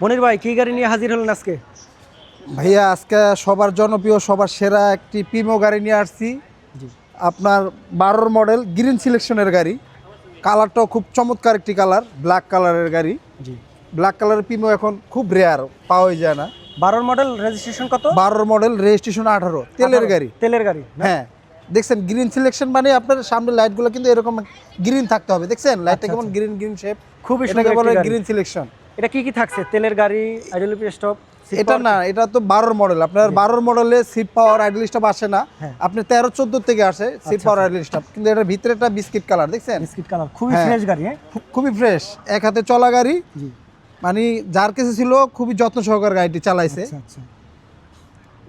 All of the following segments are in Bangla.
মনির ভাই কি গাড়ি নিয়ে হাজির হলেন আজকে? ভাইয়া আজকে সবার জনপ্রিয় সবার সেরা একটি পিমো গাড়ি নিয়ে আসছি। আপনার বারোর মডেল গ্রিন সিলেকশনের গাড়ি। কালারটাও খুব চমৎকার একটি কালার ব্ল্যাক কালারের গাড়ি। জি। ব্ল্যাক কালারের পিমো এখন খুব রেয়ার পাওয়াই যায় না। বারোর মডেল রেজিস্ট্রেশন কত? বারোর মডেল রেজিস্ট্রেশন আঠারো তেলের গাড়ি। তেলের গাড়ি হ্যাঁ। দেখছেন গ্রিন সিলেকশন মানে আপনার সামনে লাইটগুলো কিন্তু এরকম গ্রিন থাকতে হবে। দেখছেন লাইটটা আচ্ছা, কেমন গ্রিন গ্রিন শেপ খুবই সুন্দর। গ্রিন সিলেকশন এটা কি কি থাকছে? তেলের গাড়ি আইডেলিপি স্টপ এটা না এটা তো বারোর মডেল আপনার বারোর মডেলে সিট পাওয়ার আইডল স্টপ আসে না। হ্যাঁ। আপনি তেরো চোদ্দ থেকে আসে সিট পাওয়ার আইডল স্টপ কিন্তু এটার ভিতরে একটা বিস্কিট কালার দেখছেন? বিস্কিট কালার খুবই হ্যাঁ। ফ্রেশ গাড়ি হ্যাঁ? খুবই ফ্রেশ এক হাতে চলা গাড়ি। মানে যার কাছে ছিল খুবই যত্ন সহকার গাড়িটি চালাইছে। আচ্ছা আচ্ছা।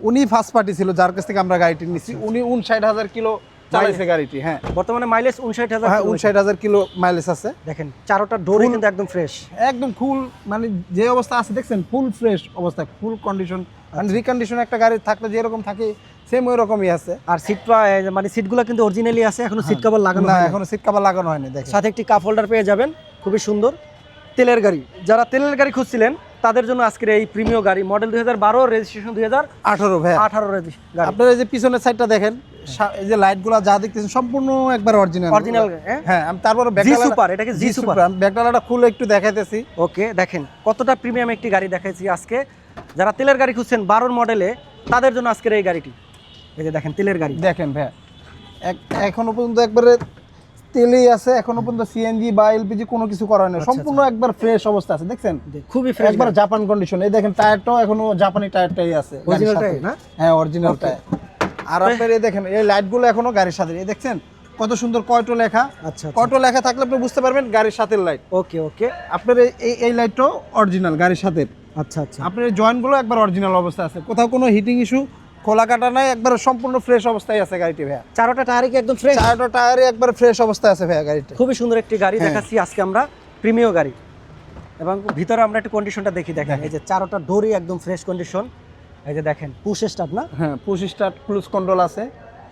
উনি ফার্স্ট পার্টি ছিল যার কাছ থেকে আমরা গাড়িটি নিছি। উনি উনষাট হাজার কিলো চালাইছে। গাড়িটি হ্যাঁ। বর্তমানে মাইলেজ উনষাট হাজার হ্যাঁ উনষাট হাজার কিলো মাইলেজ আছে। দেখেন চারোটা ডোরই কিন্তু একদম ফ্রেশ একদম ফুল মানে যে অবস্থা আছে দেখছেন ফুল ফ্রেশ অবস্থা ফুল কন্ডিশন মানে রিকন্ডিশন একটা গাড়ি থাকলে যেরকম থাকে সেম ওই রকমই আছে। আর সিট মানে সিটগুলো কিন্তু অরিজিনালি আছে এখনও সিট কভার লাগানো না এখনও সিট কাভার লাগানো হয়নি দেখেন। সাথে একটি কাপ হোল্ডার পেয়ে যাবেন খুবই সুন্দর। তেলের গাড়ি যারা তেলের গাড়ি খুঁজছিলেন তাদের জন্য আজকের এই প্রিমিয় গাড়ি মডেল দুই হাজার বারো রেজিস্ট্রেশন দুই হাজার আঠারো ভাই আঠারো গাড়ি। আপনার এই যে পিছনের সাইডটা দেখেন এই যে লাইটগুলো যা দেখতেছেন সম্পূর্ণ একবার অরিজিনাল অরিজিনাল হ্যাঁ? হ্যাঁ আমি তারপরে জি সুপার এটাকে জি সুপার ব্যাকডালাটা খুলে একটু দেখাইতেছি। ওকে দেখেন কতটা প্রিমিয়াম একটি গাড়ি দেখাইছি আজকে। যারা তেলের গাড়ি খুঁজছেন বারোর মডেলে তাদের জন্য আজকের এই গাড়িটি। এই যে দেখেন তেলের গাড়ি। দেখেন ভাই এখনও পর্যন্ত একবারে তেলেই আছে এখনও পর্যন্ত সিএনজি বা এলপিজি কোনো কিছু করা হয়নি। সম্পূর্ণ একবার ফ্রেশ অবস্থা আছে দেখছেন? খুবই ফ্রেশ একবার জাপান কন্ডিশন এই দেখেন টায়ারটাও এখনও জাপানি টায়ারটাই আছে টায়ার না? হ্যাঁ অরিজিনাল টায়ার আর আপনার এই দেখেন এই লাইটগুলো এখনও গাড়ির সাথে। এই দেখছেন কত সুন্দর কয়টো লেখা। আচ্ছা কয়টো লেখা থাকলে আপনি বুঝতে পারবেন গাড়ির সাথে লাইট ওকে ওকে আপনার এই- এই লাইটটাও অরিজিনাল গাড়ির সাথে। আচ্ছা আচ্ছা। আপনার জয়েন্টগুলো একবার অরিজিনাল অবস্থা আছে। কোথাও কোনো হিটিং ইস্যু খোলা কাটা নাই একবার সম্পূর্ণ ফ্রেশ অবস্থায় আছে গাড়িটি ভাইয়া। চারোটা টায়ারই কি একদম ফ্রেশ চারটা টায়ারে একবার ফ্রেশ অবস্থায় আছে ভাইয়া গাড়িটি। খুবই সুন্দর একটি গাড়ি হ্যাঁ। দেখাচ্ছি আজকে আমরা প্রিমিয় গাড়ি। এবং ভিতরে আমরা একটু কন্ডিশনটা দেখি দেখেন এই যে চারোটা ডোরই একদম ফ্রেশ কন্ডিশন এই যে দেখেন পুশ স্টার্ট না? হ্যাঁ পুশ স্টার্ট ক্রুজ কন্ট্রোল আছে।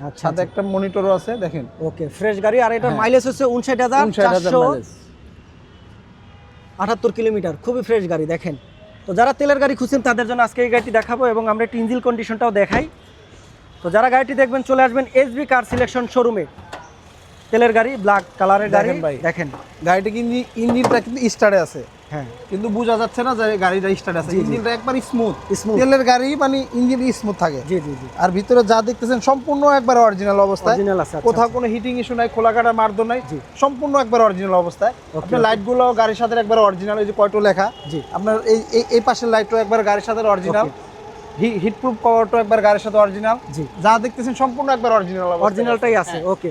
আচ্ছা সাথে একটা মনিটরও আছে দেখেন। ওকে ফ্রেশ গাড়ি আর এটার হ্যাঁ। মাইলেজ হচ্ছে হাজার 59,000 চারশো আটাত্তর কিলোমিটার খুবই ফ্রেশ গাড়ি দেখেন। তো যারা তেলের গাড়ি খুঁজছেন, তাদের জন্য আজকে এই গাড়িটি দেখাবো এবং আমরা একটু ইঞ্জিল কন্ডিশনটাও দেখাই। তো যারা গাড়িটি দেখবেন, চলে আসবেন এসবি কার সিলেকশন শোরুমে তেলের গাড়ি ব্ল্যাক কালারের গাড়ি। দেখেন ভাই। দেখেন। গাড়িটি কিন্তু ইঞ্জিনটা কিন্তু স্টার্টে আছে। হ্যাঁ। কিন্তু বোঝা যাচ্ছে না যে গাড়িটা স্টার্ট আছে। ইঞ্জিনটা একবার স্মুথ স্মুথ তেলের গাড়ি মানে ইঞ্জিন স্মুথ থাকে। জি জি জি। আর ভিতরে যা দেখতেছেন সম্পূর্ণ একবার অরিজিনাল অবস্থায়। অরিজিনাল আছে আচ্ছা, কোথাও কোনো হিটিং ইস্যু নাই খোলা কাটার মারদো নাই। সম্পূর্ণ একবার অরিজিনাল অবস্থায়। আপনার. লাইটগুলো গাড়ির সাথে একবার অরিজিনাল এই যে কয়টো লেখা। জি। আপনার এই এই- পাশের লাইটও একবার গাড়ির সাথে অরিজিনাল হিট প্রুফ কভারটাও একবার গাড়ির সাথে অরিজিনাল জি। যা দেখতেছেন সম্পূর্ণ একবার অরিজিনাল অরিজিনালটাই আছে ওকে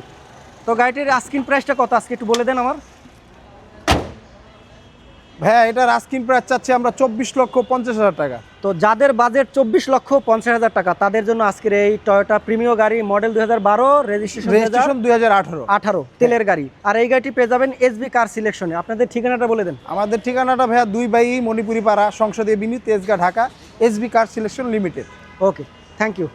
তো গাড়িটির আস্কিন প্রাইসটা কত? আজকে একটু বলে দেন আমার। ভাইয়া এটার আস্কিন প্রাইস চাচ্ছি আমরা চব্বিশ লক্ষ পঞ্চাশ হাজার টাকা। তো যাদের বাজেট চব্বিশ লক্ষ পঞ্চাশ হাজার টাকা তাদের জন্য আজকের এই টয়োটা প্রিমিয় গাড়ি মডেল দুই হাজার বারো রেজিস্ট্রেশন রেজিস্ট্রেশন দুই হাজার আঠারো। আঠারো তেলের গাড়ি। আর এই গাড়িটি পেয়ে যাবেন এসবি কার সিলেকশনে আপনাদের ঠিকানাটা বলে দেন। আমাদের ঠিকানাটা ভাইয়া দুই বাই মণিপুরি পাড়া সংসদীয় বিনি Tejgaon Dhaka SB car selection limited okay thank you